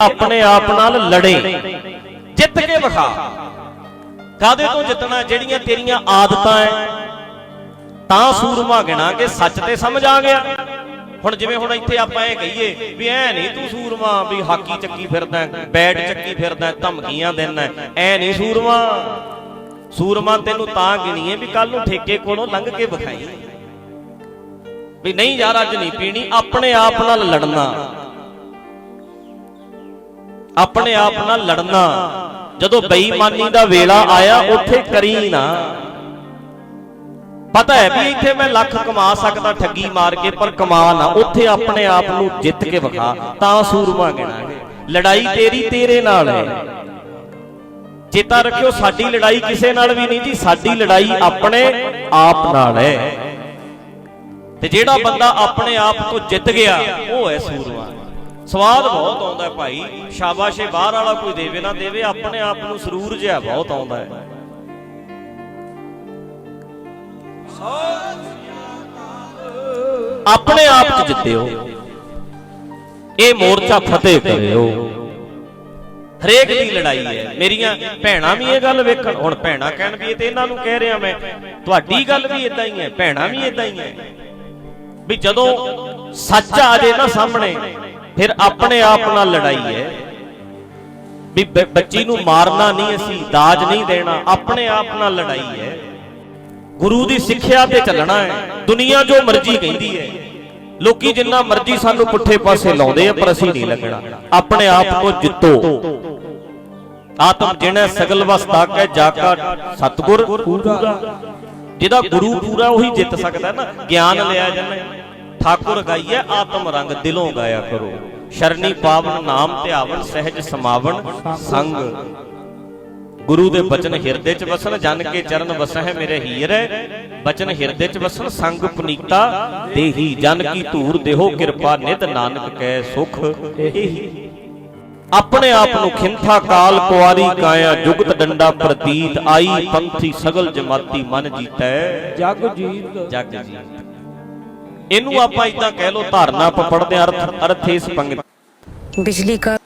ਆਪਣੇ ਆਪ ਨਾਲ ਲੜੇ। ਜਿੱਤ ਕੇ ਵਿਖਾ। ਕਾਦੇ ਤੋਂ ਜਿੱਤਣਾ? ਜਿਹੜੀਆਂ ਤੇਰੀਆਂ ਆਦਤਾਂ ਐ, ਤਾਂ ਸੂਰਮਾ ਗਿਣਾਂਗੇ ਸੱਚ ਤੇ ਸਮਝ ਆ ਗਿਆ। ਹੁਣ ਜਿਵੇਂ ਹੁਣ ਇੱਥੇ ਆਪਾਂ ਇਹ ਕਹੀਏ ਵੀ ਐ ਨਹੀਂ ਤੂੰ ਸੂਰਮਾ ਵੀ ਹਾਕੀ ਚੱਕੀ ਫਿਰਦਾ, ਬੈਟ ਚੱਕੀ ਫਿਰਦਾ, ਧਮਕੀਆਂ ਦਿੰਦਾ ਹੈ। ਐ ਨਹੀਂ ਸੂਰਮਾ। ਸੂਰਮਾ ਤੈਨੂੰ ਤਾਂ ਗਿਣੀਏ ਵੀ ਕੱਲ ਨੂੰ ਠੇਕੇ ਕੋਲੋਂ ਲੰਘ ਕੇ ਵਿਖਾਈ। ਵੀ ਨਹੀਂ ਯਾਰ, ਅੱਜ ਨਹੀਂ ਪੀਣੀ, ਆਪਣੇ ਆਪ ਨਾਲ ਲੜਨਾ। ਆਪਣੇ ਆਪ ਨਾਲ ਲੜਨਾ। ਜਦੋਂ ਬੇਈਮਾਨੀ ਦਾ ਵੇਲਾ ਆਇਆ ਉੱਥੇ ਕਰੀ ਨਾ। ਪਤਾ ਹੈ ਵੀ ਇੱਥੇ ਮੈਂ ਲੱਖ ਕਮਾ ਸਕਦਾ ਠੱਗੀ ਮਾਰ ਕੇ ਪਰ ਕਮਾ ਨਾ। ਉੱਥੇ ਆਪਣੇ ਆਪ ਨੂੰ ਜਿੱਤ ਕੇ ਵਿਖਾ। ਤਾਂ ਸੂਰਮਾ ਗਿਣਾਂਗੇ। ਲੜਾਈ ਤੇਰੀ ਤੇਰੇ ਨਾਲ ਹੈ। ਚੇਤਾ ਰੱਖਿਓ ਸਾਡੀ ਲੜਾਈ ਕਿਸੇ ਨਾਲ ਵੀ ਨਹੀਂ ਜੀ। ਸਾਡੀ ਲੜਾਈ ਆਪਣੇ ਆਪ ਨਾਲ ਹੈ। ਤੇ ਜਿਹੜਾ ਬੰਦਾ ਆਪਣੇ ਆਪ ਤੋਂ ਜਿੱਤ ਗਿਆ ਉਹ ਹੈ ਸੂਰਮਾ। ਸਵਾਦ ਬਹੁਤ ਆਉਂਦਾ ਭਾਈ। ਸ਼ਾਬਾਸ਼ੇ ਬਾਹਰ ਵਾਲਾ ਕੋਈ ਦੇਵੇ ਨਾ ਦੇਵੇ, ਆਪਣੇ ਆਪ ਨੂੰ ਸਰੂਰ ਜਿਹਾ ਬਹੁਤ ਆਉਂਦਾ ਹੈ। ਆਪਣੇ ਆਪ 'ਚ ਜਿੱਤਿਓ। ਇਹ ਮੋਰਚਾ ਫਤਿਹ ਕਰਿਓ। ਹਰੇਕ ਦੀ ਲੜਾਈ ਹੈ। ਮੇਰੀਆਂ ਭੈਣਾਂ ਵੀ ਇਹ ਗੱਲ ਵੇਖਣ, ਹੁਣ ਭੈਣਾਂ ਕਹਿਣ ਵੀ ਇਹ ਤੇ ਇਹਨਾਂ ਨੂੰ ਕਹਿ ਰਿਹਾ ਮੈਂ, ਤੁਹਾਡੀ ਗੱਲ ਵੀ ਇਦਾਂ ਹੀ ਹੈ, ਭੈਣਾਂ ਵੀ ਇਦਾਂ ਹੀ ਹੈ। ਵੀ ਜਦੋਂ ਸੱਚ ਆ ਜੇ ਨਾ ਸਾਹਮਣੇ ਫਿਰ ਆਪਣੇ ਆਪ ਨਾਲ ਲੜਾਈ ਹੈ। ਵੀ ਬੱਚੀ ਨੂੰ ਮਾਰਨਾ ਨਹੀਂ ਅਸੀਂ, ਦਾਜ ਨਹੀਂ ਦੇਣਾ, ਆਪਣੇ ਆਪ ਨਾਲ ਲੜਾਈ ਹੈ। ਗੁਰੂ ਦੀ ਸਿੱਖਿਆ ਤੇ ਚੱਲਣਾ ਹੈ। ਦੁਨੀਆ ਜੋ ਮਰਜ਼ੀ ਕਹਿੰਦੀ ਹੈ। ਲੋਕੀ ਜਿੰਨਾ ਮਰਜ਼ੀ ਸਾਨੂੰ ਪੁੱਠੇ ਪਾਸੇ ਲਾਉਂਦੇ ਆ, ਪਰ ਅਸੀਂ ਨਹੀਂ ਲੱਗਣਾ। ਆਪਣੇ ਆਪ ਤੋਂ ਜਿੱਤੋ। ਆਤਮ ਜਿਣੈ ਸਗਲ ਵਸਤਾ ਹੈ ਜਾਕਾ ਸਤਗੁਰ ਪੂਰਾ ਜਿਹਦਾ ਗੁਰੂ ਪੂਰਾ ਉਹੀ ਜਿੱਤ ਸਕਦਾ ਨਾ, ਗਿਆਨ ਲਿਆ ਜਾਂਦਾ। ਠਾਕੁਰ ਗਾਈਐ ਆਤਮ ਰੰਗ ਦਿਲੋਂ ਗਾਇਆ ਕਰੋ। ਸ਼ਰਣੀ ਪਾਵਨ ਨਾਮ ਧਿਆਵਨ ਸਹਿਜ ਸਮਾਵਨ ਸੰਗ। ਗੁਰੂ ਦੇ ਬਚਨ ਹਿਰਦੇ ਚ ਵਸਣ ਜਨ ਕੇ ਚਰਨ ਵਸਹਿ ਮੇਰੇ ਹੀਰੇ। ਬਚਨ ਹਿਰਦੇ ਚ ਵਸਣ ਸੰਗ ਪੁਨੀਤਾ ਦੇਹੀ। ਜਨ ਕੀ ਧੂਰ ਦੇਹੋ ਕਿਰਪਾ ਨਿਤ ਨਾਨਕ ਕੈ ਸੁਖ। ਇਹੀ ਆਪਣੇ ਆਪ ਨੂੰ ਖਿੰਥਾ ਕਾਲ ਕੁਆਰੀ ਕਾਇਆ ਜੁਗਤ ਡੰਡਾ ਪ੍ਰਤੀਤ। ਆਈ ਪੰਥੀ ਸਗਲ ਜਮਾਤੀ ਮਨ ਜੀਤੈ। ਜਗ ਜੀਤ। ਜਗ ਜੀਤ। ਇਹਨੂੰ ਆਪਾਂ ਇਦਾਂ ਕਹਿ ਲੋ ਧਾਰਨਾ ਆਪਾਂ ਪੜਦੇ ਅਰਥ ਅਰਥ ਇਸ ਪੰਗਤ ਬਿਜਲੀ ਕਾ